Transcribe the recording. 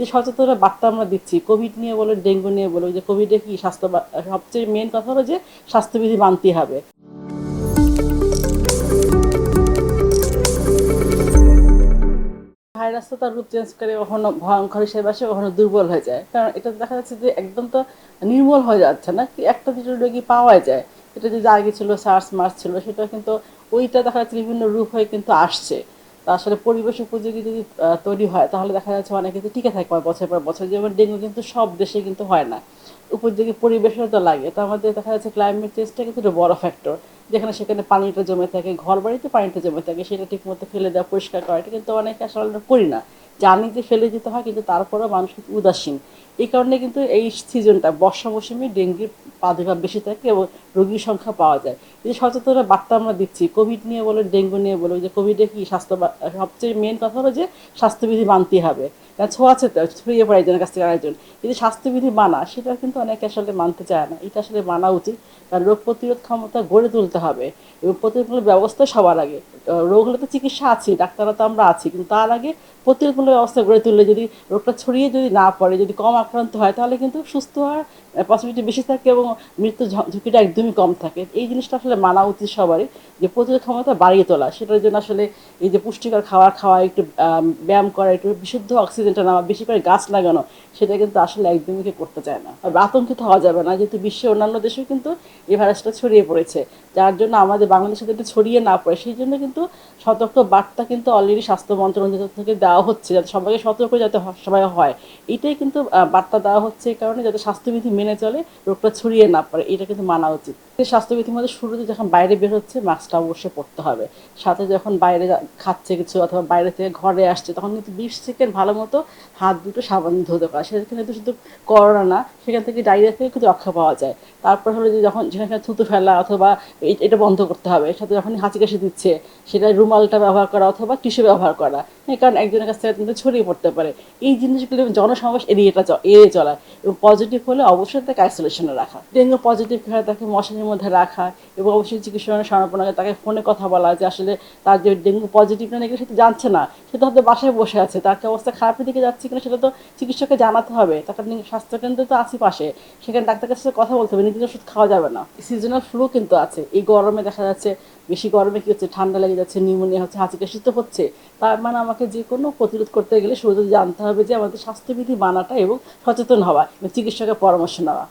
এই সচেতনতা বার্তা আমরা দিচ্ছি। কোভিড নিয়ে বলো, ডেঙ্গু নিয়ে বলো, যে কোভিডে কি স্বাস্থ্য সবচেয়ে মেন কথা হলো যে স্বাস্থ্যবিধি মানতে হবে। ভাইরাস তো তার রূপ চেঞ্জ করে, কখনো ভয়ঙ্কর হিসেবে আসে, কখনো দুর্বল হয়ে যায়। কারণ এটা দেখা যাচ্ছে যে একদম তো নির্মূল হয়ে যাচ্ছে না, কি একটা দুটো রোগী পাওয়া যায়। এটা যদি আগে ছিল সার্স মার্স ছিল সেটা কিন্তু ওইটা দেখা যাচ্ছে বিভিন্ন রূপ হয়ে কিন্তু আসছে। আসলে পরিবেশ উপযোগী যদি তৈরি হয়, তাহলে দেখা যাচ্ছে অনেকে কিন্তু টিকে থাকে বছর পর বছর। যেমন ডেঙ্গু কিন্তু সব দেশে কিন্তু হয় না। উপযোগী পরিবেশও তো লাগে। তো আমাদের দেখা যাচ্ছে ক্লাইমেট চেঞ্জটা কিন্তু একটা বড় ফ্যাক্টর যেখানে সেখানে পানিটা জমে থাকে ঘর বাড়িতে পানিটা জমে থাকে, সেটা ঠিক মতো ফেলে দেওয়া, পরিষ্কার করা এটা কিন্তু অনেকে আসলে করি না। জানি যে ফেলে দিতে হয়, কিন্তু তারপরেও মানুষ কিন্তু উদাসীন। এই কারণে কিন্তু এই সিজনটা বর্ষা মৌসুমে ডেঙ্গির প্রাদুর্ভাব বেশি থাকে এবং রোগীর সংখ্যা পাওয়া যায়। যে সচেতন বার্তা আমরা দিচ্ছি কোভিড নিয়ে বলো, ডেঙ্গু নিয়ে বলো, যে কোভিডে কি স্বাস্থ্য সবচেয়ে মেন কথা হলো যে স্বাস্থ্যবিধি মানতে হবে। ছোঁয়াছে তো, ছড়িয়ে পড়ে একজনের কাছ থেকে আরেকজন। যে স্বাস্থ্যবিধি মানা, সেটা কিন্তু অনেকে আসলে মানতে চায় না। এটা আসলে মানা উচিত। কারণ রোগ প্রতিরোধ ক্ষমতা গড়ে তুলতে হবে এবং প্রতিরোধ ব্যবস্থা সবার আগে। রোগ হলে তো চিকিৎসা আছে, ডাক্তাররা তো আমরা আছি, কিন্তু তার আগে প্রতিরোধমূলক ব্যবস্থা গড়ে তুললে যদি রোগটা ছড়িয়ে যদি না পড়ে, যদি কম আক্রান্ত হয়, তাহলে কিন্তু সুস্থ হওয়ার পসিবিলিটি বেশি থাকে এবং মৃত্যু ঝুঁকিটা একদমই কম থাকে। এই জিনিসটা আসলে মানা উচিত সবারই যে প্রতিরোধ ক্ষমতা বাড়িয়ে তোলা। সেটার জন্য আসলে এই যে পুষ্টিকর খাবার খাওয়া, একটু ব্যায়াম করা, একটু বিশুদ্ধ অক্সিজেনটা নেওয়া, বেশি করে গাছ লাগানো, সেটা কিন্তু আসলে একদমই করতে চায় না। আর আতঙ্কিত হওয়া যাবে না, যেহেতু বিশ্বের অন্যান্য দেশেও কিন্তু এই ভাইরাসটা ছড়িয়ে পড়েছে। যার জন্য আমাদের বাংলাদেশে যাতে ছড়িয়ে না পড়ে, সেই জন্য কিন্তু সতর্ক বার্তা কিন্তু অলরেডি স্বাস্থ্য মন্ত্রণালয় থেকে দেওয়া হচ্ছে, যাতে সবাইকে সতর্ক যাতে সবাই হয়। এটাই কিন্তু বার্তা দেওয়া হচ্ছে এই কারণে, যাতে স্বাস্থ্যবিধি মেনে চলে, রোগটা ছড়িয়ে না পড়ে, এটা কিন্তু মানা উচিত। এই স্বাস্থ্যবিধির মধ্যে শুরুতে যখন বাইরে বের হচ্ছে, মাস্কটা অবশ্যই পরতে হবে। সাথে যখন বাইরে খাচ্ছে কিছু অথবা বাইরে থেকে ঘরে আসছে, তখন কিন্তু বিশ সেকেন্ড ভালো মতো হাত দুটো সাবান ধুতে করা। সেখানে কিন্তু শুধু করোনা না, সেখান থেকে ডায়রিয়া থেকে কিন্তু রক্ষা পাওয়া যায়। তারপর হলো যে যখন যেখানে থুতু ফেলা অথবা এটা বন্ধ করতে হবে। সাথে যখন হাঁচি কাশি দিচ্ছে, সেটা রুমালটা ব্যবহার করা অথবা টিস্যু ব্যবহার করা। কারণ একজনের কাছ থেকে কিন্তু ছড়িয়ে পড়তে পারে। এই জিনিসগুলো জনসমাবেশ এড়িয়েটা এড়িয়ে চলা এবং পজিটিভ হলে অবশ্যই তাকে আইসোলেশনে রাখা। ডেঙ্গু পজিটিভ হলে তাকে মশারির মধ্যে রাখা এবং অবশ্যই চিকিৎসকের শরণাপন্ন তাকে ফোনে কথা বলা যে আসলে তার যে ডেঙ্গু পজিটিভ না নাকি সেটা জানছে না। সে তো হয়তো বাসায় বসে আছে। তার কি অবস্থা খারাপের দিকে যাচ্ছে কিনা সেটা তো চিকিৎসককে জানাতে হবে। তাকে স্বাস্থ্যকেন্দ্র তো আছে পাশে। সেখানে ডাক্তার কাছে কথা বলতে হবে নিজের ওষুধ খাওয়া যাবে না। সিজনাল ফ্লু কিন্তু আছে। এই গরমে দেখা যাচ্ছে, বেশি গরমে কি হচ্ছে? ঠান্ডা লেগে যাচ্ছে নিউমোনিয়া হচ্ছে, হাঁচি কাশি তো হচ্ছে। তার মানে আমাকে যে কোনো প্রতিরোধ করতে গেলে শুরুতে জানতে হবে যে আমাদের স্বাস্থ্যবিধি মানাটা এবং সচেতন হওয়া চিকিৎসকের পরামর্শ নেওয়া।